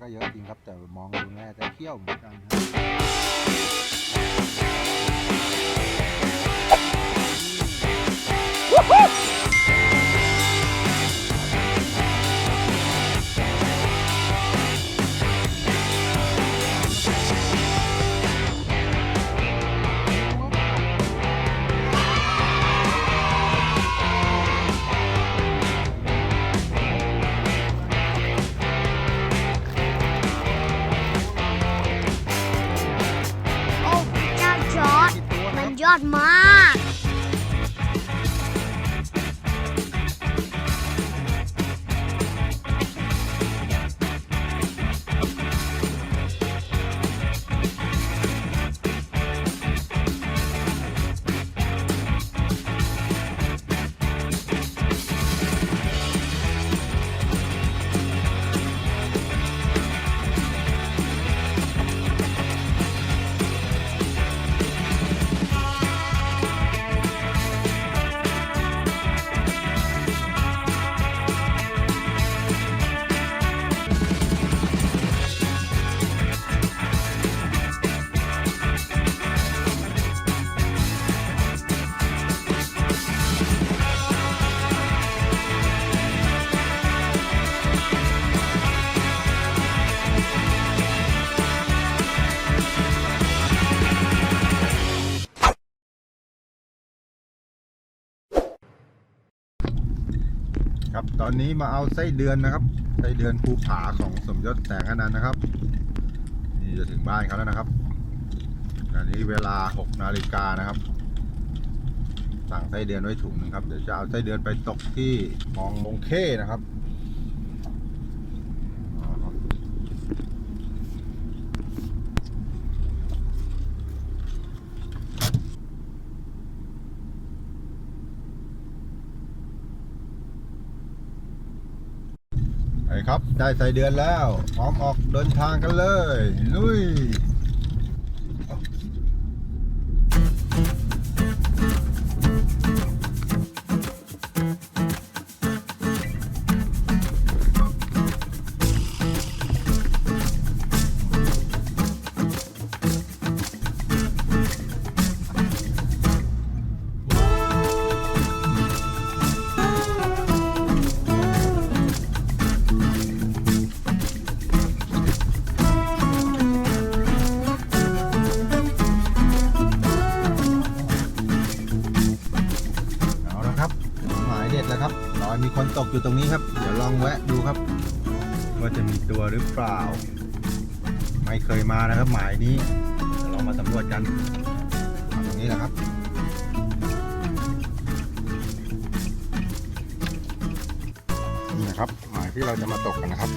ก็เยอะจริงครับ แต่มองดูแม่จะเขี้ยวเหมือนกันครับ อนนี้มาเอาไส้เดือนนะครับ ไส้เดือนภูผาของสมยศแสงอนันต์นะครับ นี่จะถึงบ้านเขาแล้วนะครับอันนี้เวลา6นาฬิกานะครับ สั่งไส้เดือนไว้ถุงหนึงครับ เดี๋ยวจะเอาไส้เดือนไปตกที่มองมงเข้นะครับอ๋อครับ ไป ครับ ได้ไส้เดือนแล้ว พร้อมออกเดินทางกันเลย ลุย ตกอยู่ตรงนี้ครับ เดี๋ยวลองแวะดูครับ ว่าจะมีตัวหรือเปล่า ไม่เคยมานะครับ หมายนี้เดี๋ยวลองมาสำรวจกันตรงนี้แหละครับนี่นะครับ หมายที่เราจะมาตกกันนะครับ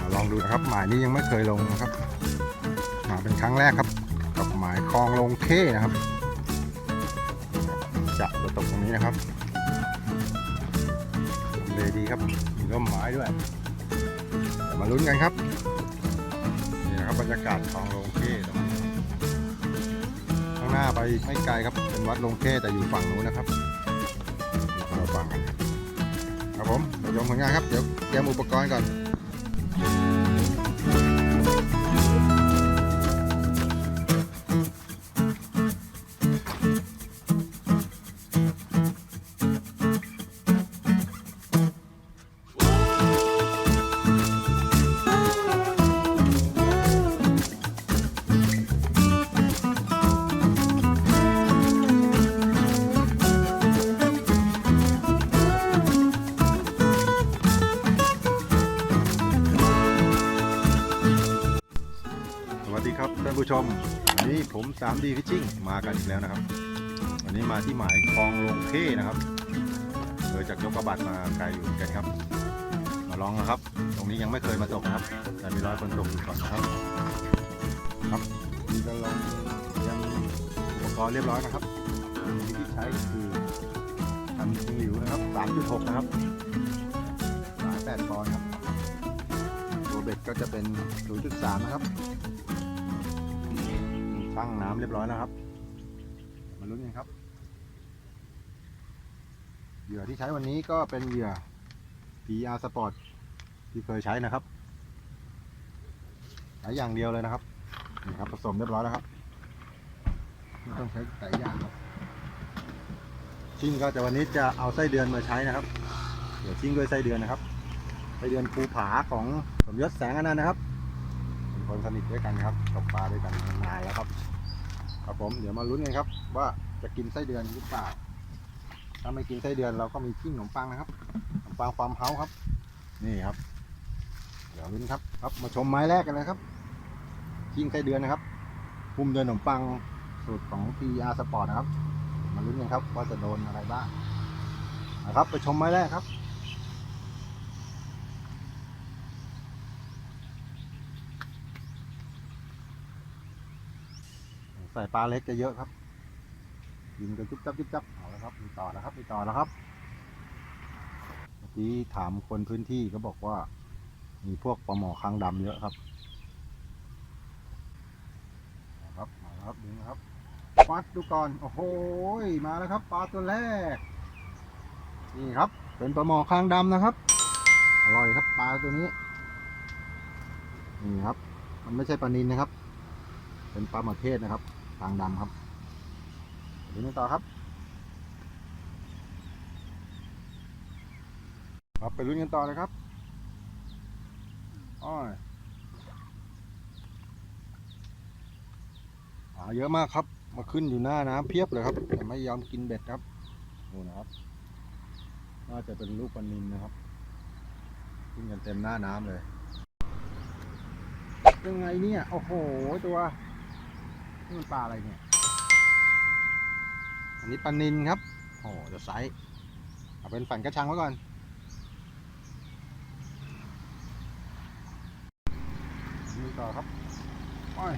มาลองดูนะครับ หมายนี้ยังไม่เคยลงนะครับมาเป็นครั้งแรกครับกับหมายคลองลงเข้นะครับจะจะตกตรงนี้นะครับ เลยดีครับมีร่มไม้ด้วยเดี๋ยวมาลุ้นกันครับนี่นะครับบรรยากาศของลงเข้ตรงนี้ข้างหน้าไปไม่ไกลครับเป็นวัดโรงเข้แต่อยู่ฝั่งนู้นนะครับเราฟังกันครับผมเดี๋ยวชมผลงานครับเดี๋ยวเตรียมอุปกรณ์ก่อน 3D Fishing มากันอีกแล้วนะครับ วันนี้มาที่หมายคลองลงเข้นะครับเลยจากยกกระบัดมาไกลอยู่กันครับ มาลองนะครับ ตรงนี้ยังไม่เคยมาตกนะครับ แต่มีร้อยคนตกอยู่ก่อนนะครับ ครับนี่ก็ลองเตรียมอุปกรณ์เรียบร้อยนะครับวิธีใช้คือคันชิงหลิวนะครับ 3.6 นะครับสาย8ปอนด์ครับ ตัวเบ็ดก็จะเป็น 0.3 นะครับ ตั้งน้ำเรียบร้อยแล้วครับ มาลุ้นกันครับ เหยื่อที่ใช้วันนี้ก็เป็นเหยื่อ PR Sport ที่เคยใช้นะครับใช้อย่างเดียวเลยนะครับนี่ครับผสมเรียบร้อยแล้วครับไม่ต้องใช้ไก่ย่างครับชิ่งก็จะวันนี้จะเอาไส้เดือนมาใช้นะครับ เดี๋ยวชิ่งด้วยไส้เดือนนะครับไส้เดือนภูผาของสมยศแสงอนันต์นะครับ คนสนิทด้วยกันครับตกปลาด้วยกันนานแล้วครับ ครับผมเดี๋ยวมาลุ้นกันครับ ว่าจะกินไส้เดือนหรือเปล่าถ้าไม่กินไส้เดือนเราก็มีชิ้นขนมปังนะครับขนมปังฟามเฮาส์ครับ นี่ครับ เดี๋ยวลุ้นครับ ครับมาชมไม้แรกกันเลยครับชิ้นไส้เดือนนะครับพุ่มเดือนขนมปังสูตรของ PR Sport นะครับ มาลุ้นกันครับว่าจะโดนอะไรบ้างนะครับ ไปชมไม้แรกครับ ใส่ปลาเล็กจะเยอะครับ ยิงกันจุ๊บจับจุ๊บจับเอาล้วครับมีต่อแล้วครับมีต่อแล้วครับเมื่อกี้ถามคนพื้นที่ก็บอกว่า มีพวกปลาหมอคางดำเยอะครับเอาครับมาแล้วครับดึงนะครับวัดดูก่อนโอ้โหมาแล้วครับ ปลาตัวแรก นี่ครับ เป็นปลาหมอคางดำนะครับ อร่อยครับปลาตัวนี้นี่ครับ มันไม่ใช่ปลานินนะครับ เป็นปลาหมอเทศนะครับ คางดำครับดูกันต่อครับ ครับไปลุ้นกันต่อเลยครับอ้อยหาเยอะมากครับ มาขึ้นอยู่หน้าน้ำเพียบเลยครับ แต่ไม่ยอมกินเบ็ดครับดูนะครับ น่าจะเป็นลูกปลานินนะครับ ขึ้นกันเต็มหน้าน้ำเลยยังไงเนี่ย โอ้โห ตัว นี่มันปลาอะไรเนี่ย อันนี้ปลานินครับ โอ้โหเดี๋ยวไซส์เอาเป็นฝันกระชังไว้ก่อนนี่ต่อครับ โอ้ย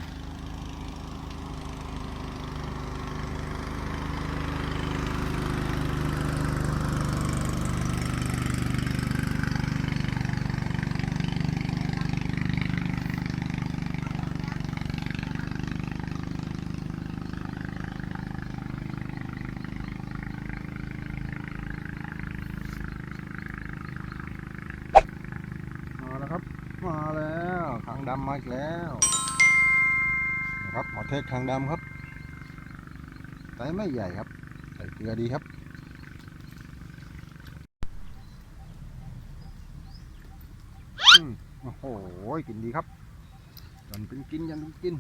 มาแล้วครับ มาแล้วคางดำมาอีกแล้วนะครับหมอเทศคางดำครับไซส์ไม่ใหญ่ครับใส่เกลือดีครับโอ้โหกินดีครับยันเป็นกินยันเป็นกิน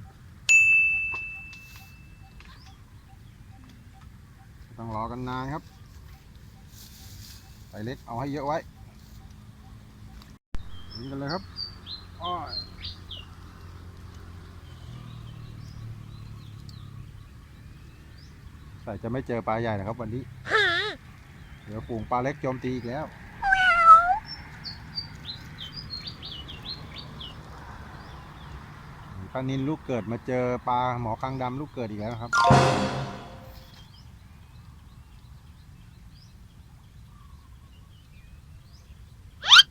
ต้องรอกันนานครับใส่เล็กเอาให้เยอะไว้กินกันเลยครับอ้อย ใส่จะไม่เจอปลาใหญ่นะครับวันนี้ เดี๋ยวฝูงปลาเล็กโจมตีอีกแล้ว ปลานินลูกเกิดมาเจอปลาหมอคางดำลูกเกิดอีกแล้วครับ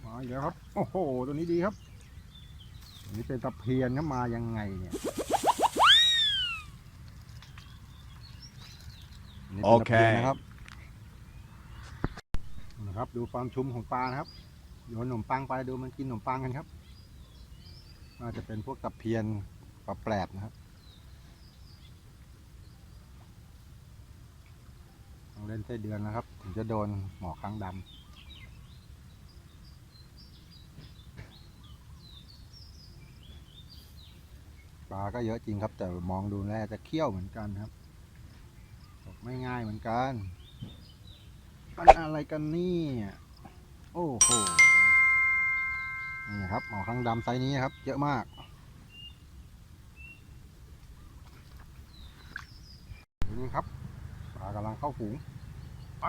มาอีกแล้วครับ โอ้โห ตัวนี้ดีครับ นี้เป็นตะเพียนครับมายังไงเนี่ย นนี้เป็นตะเพียนโอเคนะครับนะครับ ดูความชุ่มของปลานะครับโยนขนมปังไปดูมันกินขนมปังกันครับน่าจะเป็นพวกตะเพียนปลาแปลบนะครับต้องเล่นไส้เดือนนะครับ ถึงจะโดนหมอค้างดำปลาก็เยอะจริงครับ แต่มองดูแล้วจะเขี้ยวเหมือนกันครับตก ไม่ง่ายเหมือนกันมันอะไรกันนี่โอ้โหนี่ครับหมอข้างดำไซส์นี้ครับ เยอะมากนี่ครับปลากำลังเข้าฝูงไป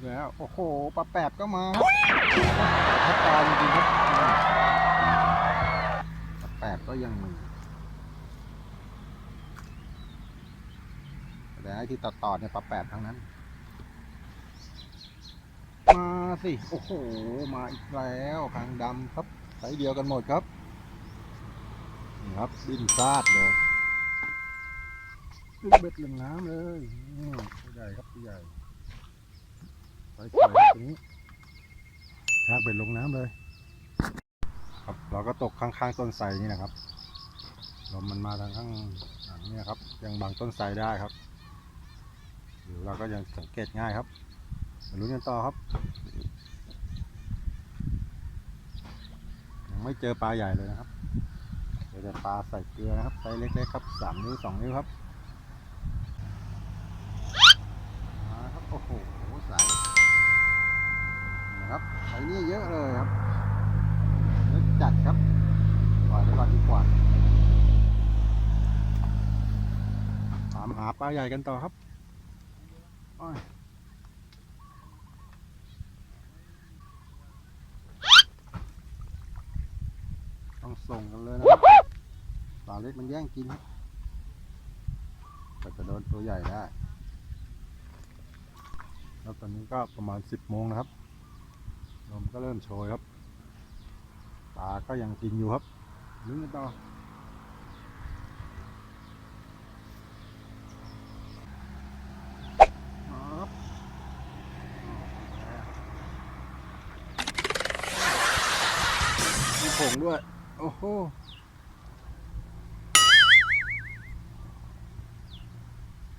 กแล้ว โอ้โหปลาแปบก็มาครับปลาจริงๆครับปลาแปบก็ยังมีแต่ไอที่ตัดต่อเนี่ยปลาแปบทั้งนั้น มาสิ โอ้โห มาอีกแล้วคางดำครับไซส์เดียวกันหมดครับนี่ครับดิ้นพลาดเลยดึงเบ็ดลงน้ำเลยใหญ่ครับใหญ่ อยๆตรงนี้ชากเบ็ดลงน้ำเลย ครับเราก็ตกข้างๆต้นไทรนี่นะครับลมมันมาทางข้างหลังเนี่ยครับ ยังบังต้นไทรได้ครับเดี๋ยวเราก็ยังสังเกตง่ายครับมาลุ้นกันต่อครับ ยังไม่เจอปลาใหญ่เลยนะครับเจอแต่ปลาใส่เกลือนะครับไซส์เล็กๆครับสามนิ้วสองนิ้วครับมาครับโอ้โห ครับไซส์นี้เยอะเลยครับเยอะจัดครับปล่อยไปก่อนดีกว่าตามหาปลาใหญ่กันต่อครับต้องส่งกันเลยนะครับปลาเล็กมันแย่งกินครับก็จะโดนตัวใหญ่ได้แล้วตอนนี้ก็ประมาณ 10 โมงนะครับ ลมก็เริ่มโชยครับปลาก็ยังกินอยู่ครับลุ้นกันต่อมีผงด้วย โอ้โห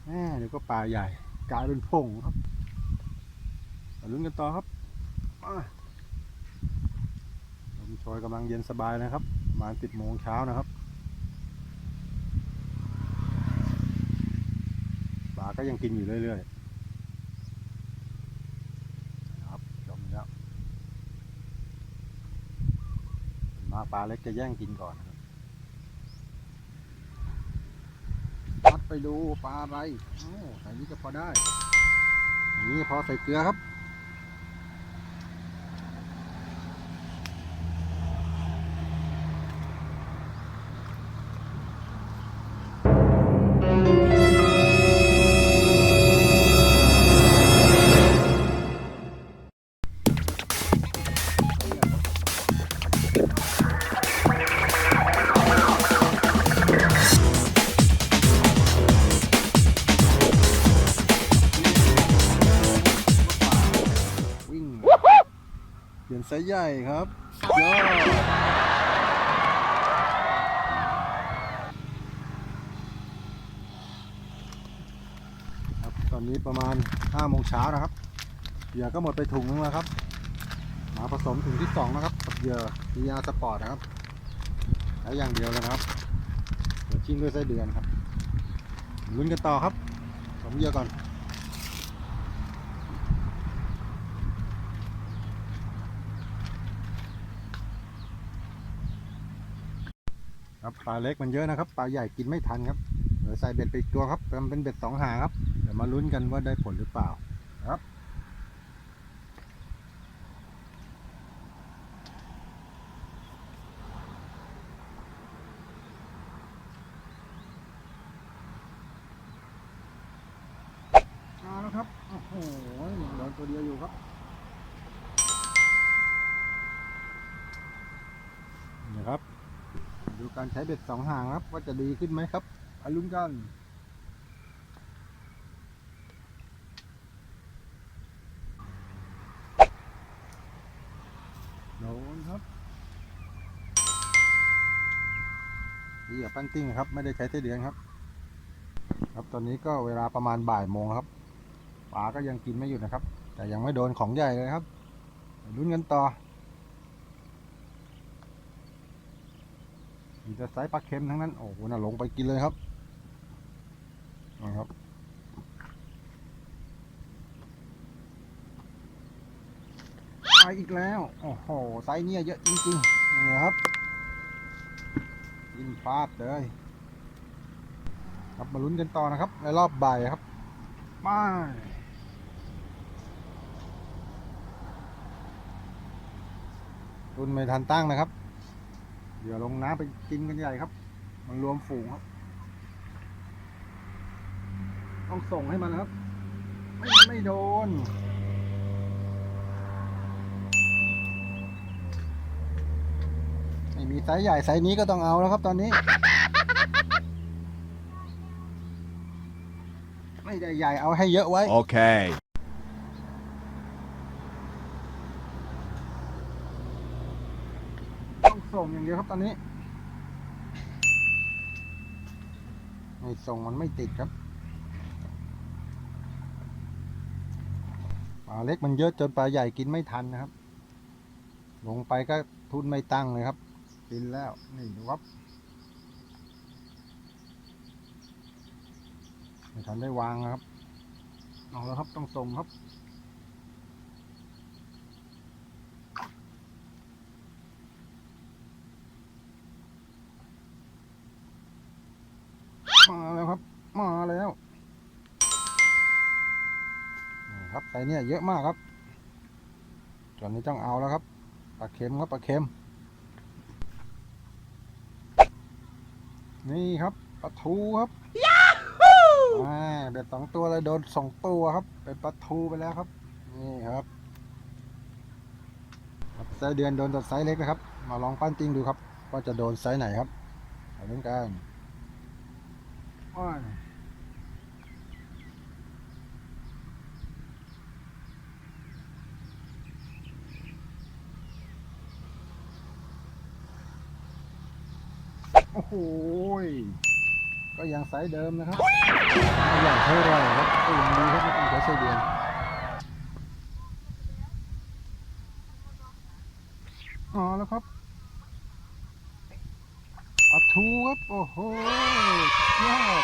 แม่เดี๋ยวก็ปลาใหญ่ กลายเป็นผงครับลุ้นกันต่อครับ มาลมโชยกำลังเย็นสบายนะครับประมาณสิบโมงเช้านะครับปลาก็ยังกินอยู่เรื่อยๆนะครับจมแล้วมาปลาเล็กจะแย่งกินก่อนนะครับพัดไปดูปลาอะไรโอ้ใส่นี้ก็พอได้นนี้พอใส่เกลือครับ ใหญ่ครับยอดครับตอนนี้ประมาณ5โมงเช้านะครับเหยื่อก็หมดไปถุงนึงแล้วครับ มาผสมถุงที่2นะครับกับเหยื่อพีอาสปอร์ตนะครับใช้อย่างเดียวเลยนะครับเดี๋ยวชิ่งด้วยไส้เดือนครับลุ้นกันต่อครับผมเหยื่อก่อน ครับ ปลาเล็กมันเยอะนะครับ ปลาใหญ่กินไม่ทันครับ เดี๋ยวใส่เบ็ดไปอีกตัวครับมันเป็นเบ็ดสองหางครับ เดี๋ยวมาลุ้นกันว่าได้ผลหรือเปล่าครับ มาแล้วครับ โอ้โหยังโดนตัวเดียวอยู่ครับนี่ครับ ดูการใช้เบ็ดสองหางครับ ว่าจะดีขึ้นไหมครับอาลุ้นกันโดนครับนี่กับปั้นติ้งครับ ไม่ได้ใช้ไส้เดือนครับ ครับตอนนี้ก็เวลาประมาณบ่ายโมงครับปลาก็ยังกินไม่หยุดนะครับ แต่ยังไม่โดนของใหญ่เลยครับลุ้นกันต่อ มีแต่ปลาเค็มทั้งนั้น โอ้โหน่าลงไปกินเลยครับนะครับ ไปอีกแล้ว โอ้โหไซเนี่ยเยอะจริงๆนี่ครับ กินพลาดเลย ครับมาลุ้นกันต่อนะครับ ในรอบบ่ายครับมาตุนไม่ทันตั้งนะครับ เดี๋ยวลงน้ำไปกินกันใหญ่ครับ มันรวมฝูงครับ ต้องส่งให้มันครับ ไม่ไม่โดน ไม่มีไซส์ใหญ่ไซส์นี้ก็ต้องเอาแล้วครับตอนนี้ ไม่ได้ใหญ่เอาให้เยอะไว้โอเค อย่างเดียวครับตอนนี้ไม่ส่งมันไม่ติดครับปลาเล็กมันเยอะจนปลาใหญ่กินไม่ทันนะครับ ลงไปก็ทุนไม่ตั้งเลยครับ กินแล้วนี่ดูครับไม่ทันได้วางนะครับเอาแล้วครับต้องส่งครับ มาแล้วครับ มาแล้วนี่ครับไซส์เนี่ยเยอะมากครับตอนนี้ต้องเอาแล้วครับปลาเค็มครับปลาเค็ม นี่ครับปลาทูครับอ่าเบ็ดสองตัวเลยโดนสองตัวครับ เป็นปลาทูไปแล้วครับ นี่ครับครับไซส์เดือนโดนตัวไซส์เล็กนะครับ มาลองปั้นติ้งดูครับ ว่าจะโดนไซส์ไหนครับเอาเล่นกัน อ้อยโอ้โหยก็ยังไซส์เดิมนะครับไม่อย่างเท่าไรครับก็ยังดีครับไม่ต้องใช้ไส้เดือนอ๋อแล้วครับ ทูครับ โอ้โหยอด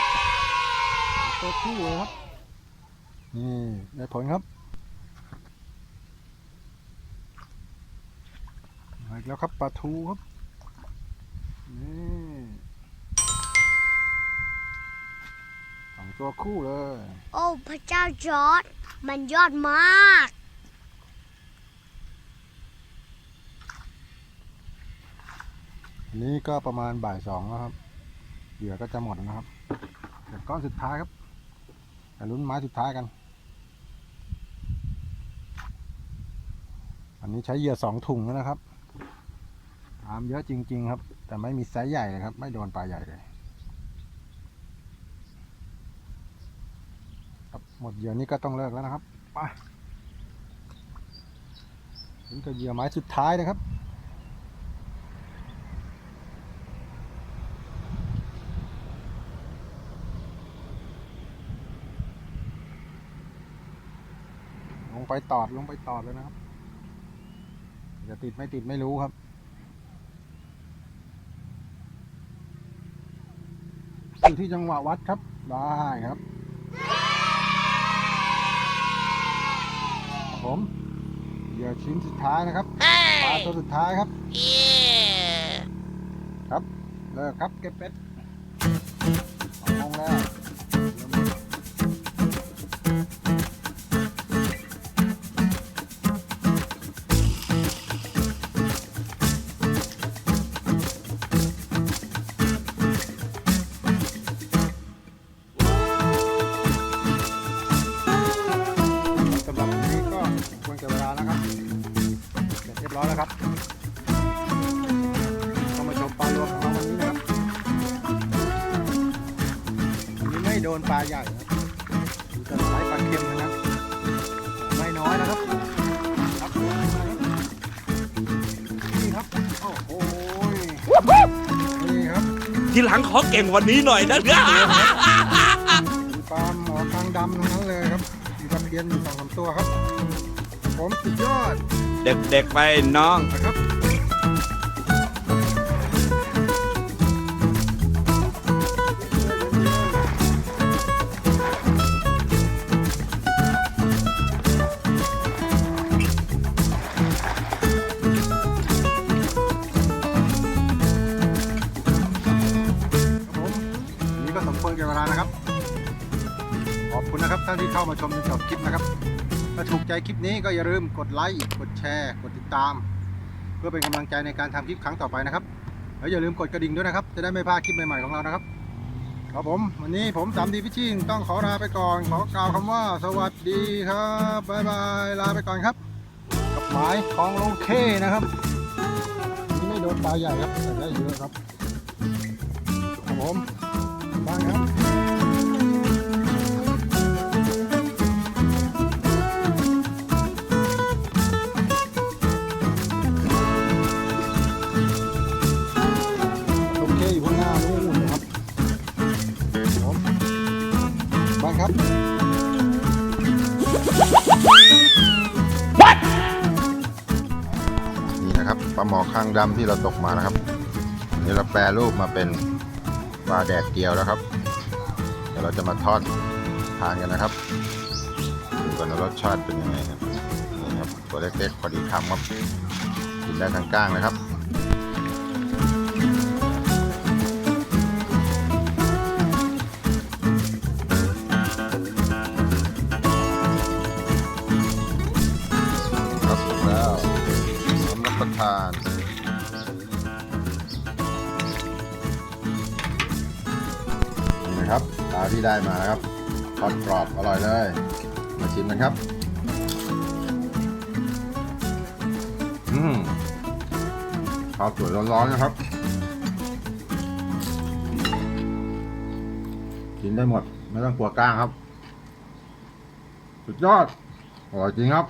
ตัวคู่เลยครับ นี่ ได้ผลครับมาอีกแล้วครับปลาทูครับ นี่สองตัวคู่เลย โอ้ พระเจ้าจอร์ดมันยอดมาก นี้ก็ประมาณบ่ายสองแล้วครับ เหยื่อก็จะหมดนะครับเดี๋ยวก้อนสุดท้ายครับแต่ลุ้นไม้สุดท้ายกัน อันนี้ใช้เหยื่อสองถุงแล้วนะครับอามเยอะจริง ๆ ครับ แต่ไม่มีไซส์ใหญ่เลยครับ ไม่โดนปลาใหญ่เลยครับหมดเหยื่อนี้ก็ต้องเลิกแล้วนะครับไปถึงกับเหยื่อไม้สุดท้ายนะครับ ไปตอดลงไปตอดเลยนะครับ จะติดไม่ติดไม่รู้ครับ อยู่ที่จังหวะวัดครับ ได้ครับครับผมเหยื่อชิ้นสุดท้ายนะครับปลาตัวสุดท้ายครับ ครับ เลิกครับเก็บเป็ดสองโมงแล้ว โดนปลาใหญ่นะครับดูจะใช้ปลาเค็มนะครับ ไม่น้อยนะครับ ครับนี่ครับ โอ้โหนี่ครับทีหลังขอเก่งวันนี้หน่อยนะมีปลาหมอกลางดำทั้งนั้นเลยครับมีปลาเพียนอยู่สองสามตัวครับ ผมสุดยอด เด็กๆไปน้องนะครับครับ นี้ก็สมควก่เวลานะครับ ขอบคุณนะครับท่านที่เข้ามาชมจนจบคลิปนะครับ ถ้าถูกใจคลิปนี้ก็อย่าลืมกดไลค์ กดแชร์ กดติดตาม เพื่อเป็นกำลังใจในการทำคลิปครั้งต่อไปนะครับ แล้วอย่าลืมกดกระดิ่งด้วยนะครับ จะได้ไม่พลาดคลิปใหม่ๆของเรานะครับ ครับผม วันนี้ผมสามดีพิชิงต้องขอลาไปก่อน ขอกล่าวคำว่า สวัสดีครับบ๊ายบายลาไปก่อนครับ กับหมายของโลเคนะครับนี่ไม่โดว่าปลาใหญ่ครับใส่ได้เยอะครับครับผม บ้างครับโอเคอยู่ข้างหน้านู่นนะครับครับผมบ้างครับนี่นะครับปลาหมอคางดำที่เราตกมานะครับนี่เราแปรรูปมาเป็น ปลาแดดเดียวแล้วครับ เดี๋ยวเราจะมาทอดทานกันนะครับดูกันว่ารสชาติเป็นยังไงครับนี่ครับตัวเล็กๆพอดีคำครับกินได้ทั้งก้างนะครับครับ ที่ได้มานะครับทอดกรอบอร่อยเลย มาชิมกันครับ อืมข้าวสวยร้อนๆนะครับ กินได้หมด ไม่ต้องกลัวก้างครับ สุดยอด อร่อยจริงครับ